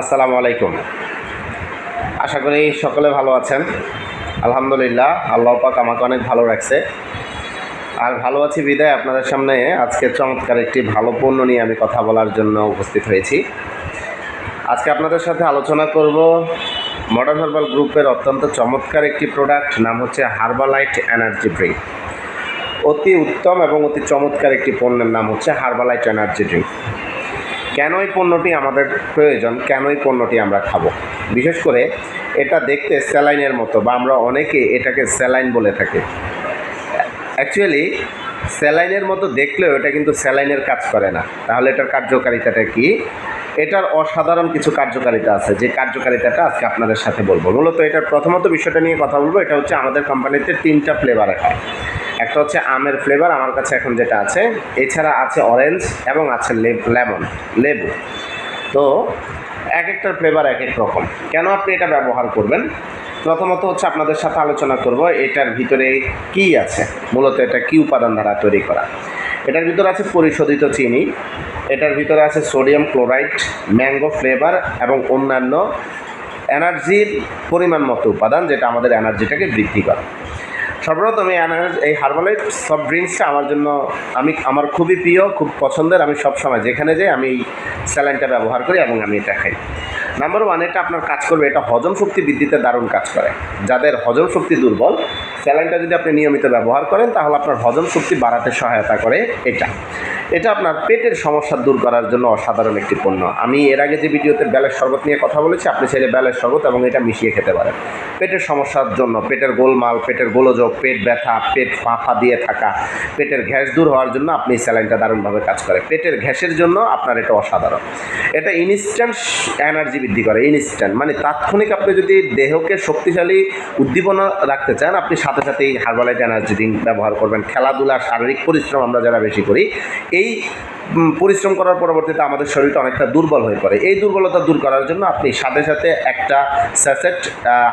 আসসালামু আলাইকুম। আশা করি সকলে ভালো আছেন। আলহামদুলিল্লাহ, আল্লাহ পাক আমাকে অনেক ভালো রাখছে। আর ভালো আছি বিদায় আপনাদের সামনে। আজকে চমৎকার একটি ভালো পণ্য নিয়ে আমি কথা বলার জন্য উপস্থিত হয়েছি। আজকে আপনাদের সাথে আলোচনা করব মডার্ন হার্বাল গ্রুপের অত্যন্ত চমৎকার একটি প্রোডাক্ট নাম হচ্ছে হার্বালাইট এনার্জি ড্রিঙ্ক অতি উত্তম এবং অতি চমৎকার একটি পণ্যের নাম হচ্ছে হার্বালাইট এনার্জি ড্রিঙ্ক কেন এই পণ্যটি আমাদের প্রয়োজন? কেন এই পণ্যটি আমরা খাব? বিশেষ করে এটা দেখতে স্যালাইনের মতো বা আমরা অনেকে এটাকে স্যালাইন বলে থাকি। অ্যাকচুয়ালি স্যালাইনের মতো দেখলেও এটা কিন্তু স্যালাইনের কাজ করে না। তাহলে এটার কার্যকারিতাটা কি? এটার অসাধারণ কিছু কার্যকারিতা আছে। যে কার্যকারিতাটা আজকে আপনাদের সাথে বলব। মূলত এটার প্রথমত বিষয়টা নিয়ে কথা বলব। এটা হচ্ছে আমাদের কোম্পানিতে তিনটা ফ্লেভার আছে একটা হচ্ছে আমের ফ্লেভার আমার কাছে এখন যেটা আছে। এছাড়া আছে অরেঞ্জ এবং আছে লেমন লেবু। তো এক একটার ফ্লেভার এক এক রকম। কেন আপনি এটা ব্যবহার করবেন? প্রথমত হচ্ছে আপনাদের সাথে আলোচনা করব, এটার ভিতরে কি আছে? মূলত এটা কি উপাদান দ্বারা তৈরি করা? এটার ভিতরে আছে পরিশোধিত চিনি, এটার ভিতরে আছে সোডিয়াম ক্লোরাইড ম্যাঙ্গো ফ্লেভার এবং অন্যান্য এনার্জির পরিমাণ মতো উপাদান, যেটা আমাদের এনার্জিটাকে বৃদ্ধি করে। সর্বপ্রথম আমি এনার্জি এই হার্বালাইট সফট ড্রিঙ্কসটা আমার জন্য আমি, আমার খুবই প্রিয়, খুব পছন্দের, আমি সবসময় যেখানে যাই আমি এই স্যালাইনটা ব্যবহার করি এবং আমি এটা খাই। নাম্বার ওয়ান এটা আপনার কাজ করবে, এটা হজম শক্তি বৃদ্ধিতে দারুণ কাজ করে। যাদের হজম শক্তি দুর্বল, স্যালাইনটা যদি আপনি নিয়মিত ব্যবহার করেন, তাহলে আপনার হজম শক্তি বাড়াতে সহায়তা করে এটা। এটা আপনার পেটের সমস্যা দূর করার জন্য অসাধারণ একটি পণ্য। আমি এর আগে যে ভিডিওতে বেলের শরবত নিয়ে কথা বলেছি, আপনি চাইলে বেলের শরবত এবং এটা মিশিয়ে খেতে পারেন। পেটের সমস্যার জন্য পেটের গোলমাল, পেটের গোলযোগ, পেট ব্যথা, পেট ফাঁফা দিয়ে থাকা, পেটের গ্যাস দূর হওয়ার জন্য আপনি স্যালাইনটা দারুণভাবে কাজ করে। পেটের গ্যাসের জন্য আপনার এটা অসাধারণ। এটা ইনস্ট্যান্ট এনার্জি বৃদ্ধি করে ইনস্ট্যান্ট মানে তাৎক্ষণিক আপনি যদি দেহকে শক্তিশালী, উদ্দীপনা রাখতে চান, আপনি সাথে সাথে এই হার্বালাইট এনার্জি ড্রিঙ্ক ব্যবহার করবেন। খেলাধুলা শারীরিক পরিশ্রম আমরা যারা বেশি করি, এই উম, পরিশ্রম করার পরবর্তীতে আমাদের শরীরটা অনেকটা দুর্বল হয়ে পড়ে। এই দুর্বলতা দূর করার জন্য আপনি সাথে সাথে একটা স্যাসেট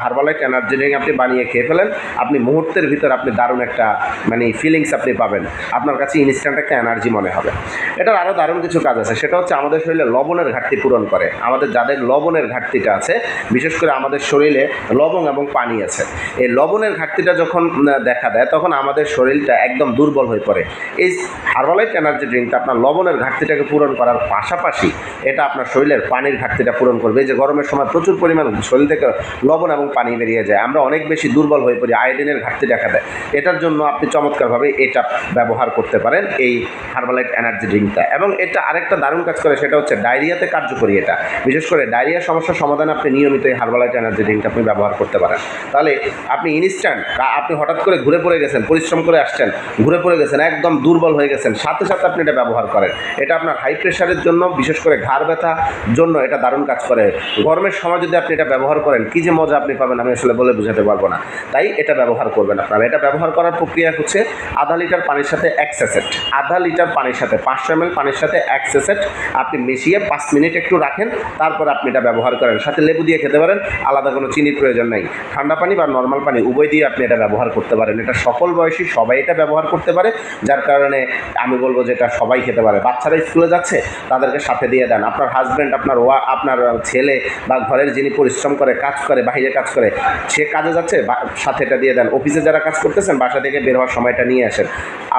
হার্বালাইট এনার্জি ড্রিঙ্ক আপনি বানিয়ে খেয়ে ফেলেন। আপনি মুহূর্তের ভিতর আপনি দারুণ একটা মানে ফিলিংস আপনি পাবেন। আপনার কাছে ইনস্ট্যান্ট একটা এনার্জি মনে হবে। এটার আরও দারুণ কিছু কাজ আছে। সেটা হচ্ছে আমাদের শরীরে লবণের ঘাটতি পূরণ করে। আমাদের যাদের লবণের ঘাটতিটা আছে বিশেষ করে আমাদের শরীরে লবণ এবং পানি আছে এই লবণের ঘাটতিটা যখন দেখা দেয় তখন আমাদের শরীরটা একদম দুর্বল হয়ে পড়ে। এই হার্বালাইট এনার্জি ড্রিঙ্কটা আপনার লবণের ঘাটতিটাকে পূরণ করার পাশাপাশি এটা আপনার শরীরের পানির ঘাটতিটা পূরণ করবে। যে গরমের সময় প্রচুর পরিমাণ শরীর থেকে লবণ এবং পানি বেরিয়ে যায়। আমরা অনেক বেশি দুর্বল হয়ে পড়ি, আয়োডিনের ঘাটতি দেখা দেয়। এটার জন্য আপনি চমৎকারভাবে এটা ব্যবহার করতে পারেন, এই হার্বালাইট এনার্জি ড্রিঙ্কটা এবং এটা আরেকটা দারুণ কাজ করে, সেটা হচ্ছে ডায়রিয়াতে কার্যকরী এটা। বিশেষ করে ডায়রিয়া সমস্যার সমাধান আপনি নিয়মিত এই হার্বালাইট এনার্জি ড্রিঙ্কটা আপনি ব্যবহার করতে পারেন। তাহলে আপনি ইনস্ট্যান্ট আপনি হঠাৎ করে ঘুরে পড়ে গেছেন, পরিশ্রম করে আসছেন, ঘুরে পড়ে গেছেন, একদম দুর্বল হয়ে গেছেন, সাথে সাথে আপনি এটা ব্যবহার করেন। এটা আপনার হাই প্রেশারের জন্য, বিশেষ করে ঘাড় ব্যথা জন্য এটা দারুণ কাজ করে। গরমের সময় যদি আপনি এটা ব্যবহার করেন, কী যে মজা আপনি পাবেন আমি আসলে বলে বোঝাতে পারব না। তাই এটা ব্যবহার করবেন আপনারা। এটা ব্যবহার করার প্রক্রিয়া হচ্ছে আধা লিটার পানির সাথে এক সেসেট আধা লিটার পানির সাথে, পাঁচশো এম পানির সাথে এক সেসেট আপনি মিশিয়ে পাঁচ মিনিট একটু রাখেন, তারপর আপনি এটা ব্যবহার করেন। সাথে লেবু দিয়ে খেতে পারেন, আলাদা কোনো চিনির প্রয়োজন নেই। ঠান্ডা পানি বা নর্মাল পানি উভয় দিয়ে আপনি এটা ব্যবহার করতে পারেন। এটা সকল বয়সী সবাই এটা ব্যবহার করতে পারে, যার কারণে আমি বলব যে এটা সবাই খেতে পারে। বাচ্চারা স্কুলে যাচ্ছে, তাদেরকে সাথে দিয়ে দেন। আপনার হাজব্যান্ড আপনার ওয়া, আপনার ছেলে বা ঘরের যিনি পরিশ্রম করে, কাজ করে বাইরে কাজ করে, সে কাজে যাচ্ছে সাথে এটা দিয়ে দেন। অফিসে যারা কাজ করতেছেন, বাসা থেকে বের হওয়ার সময়টা নিয়ে আসেন।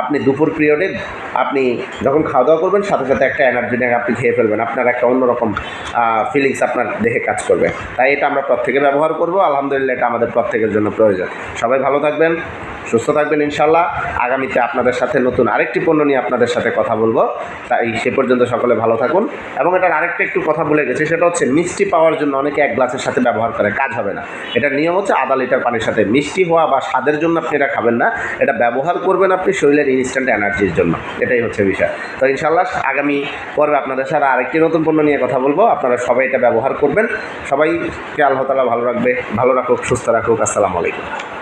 আপনি দুপুর পিরিয়ডে আপনি যখন খাওয়া দাওয়া করবেন, সাথে সাথে একটা এনার্জি ড্রিঙ্ক আপনি খেয়ে ফেলবেন। আপনার একটা অন্যরকম ফিলিংস আপনার দেহে কাজ করবে। তাই এটা আমরা প্রত্যেকে ব্যবহার করব। আলহামদুলিল্লাহ, এটা আমাদের প্রত্যেকের জন্য প্রয়োজন। সবাই ভালো থাকবেন। সুস্থ থাকবেন ইনশাল্লাহ আগামীতে আপনাদের সাথে নতুন আরেকটি পণ্য নিয়ে আপনাদের সাথে কথা বলব। তাই সে পর্যন্ত সকলে ভালো থাকুন। এবং এটার আরেকটা একটু কথা ভুলে গেছি, সেটা হচ্ছে মিষ্টি পাওয়ার জন্য অনেকে এক গ্লাসের সাথে ব্যবহার করে, কাজ হবে না। এটার নিয়ম হচ্ছে আধা লিটার পানির সাথে মিষ্টি হওয়া বা স্বাদের জন্য আপনি এটা খাবেন না। এটা ব্যবহার করবেন আপনি শরীরের ইনস্ট্যান্ট এনার্জির জন্য। এটাই হচ্ছে বিষয়। তো ইনশাল্লাহ আগামী পর্বে আপনাদের সাথে আরেকটি নতুন পণ্য নিয়ে কথা বলব। আপনারা সবাই এটা ব্যবহার করবেন। সবাইকে আল্লাহ তালা ভালো রাখবে, ভালো রাখুক, সুস্থ রাখুক। আসসালামু আলাইকুম।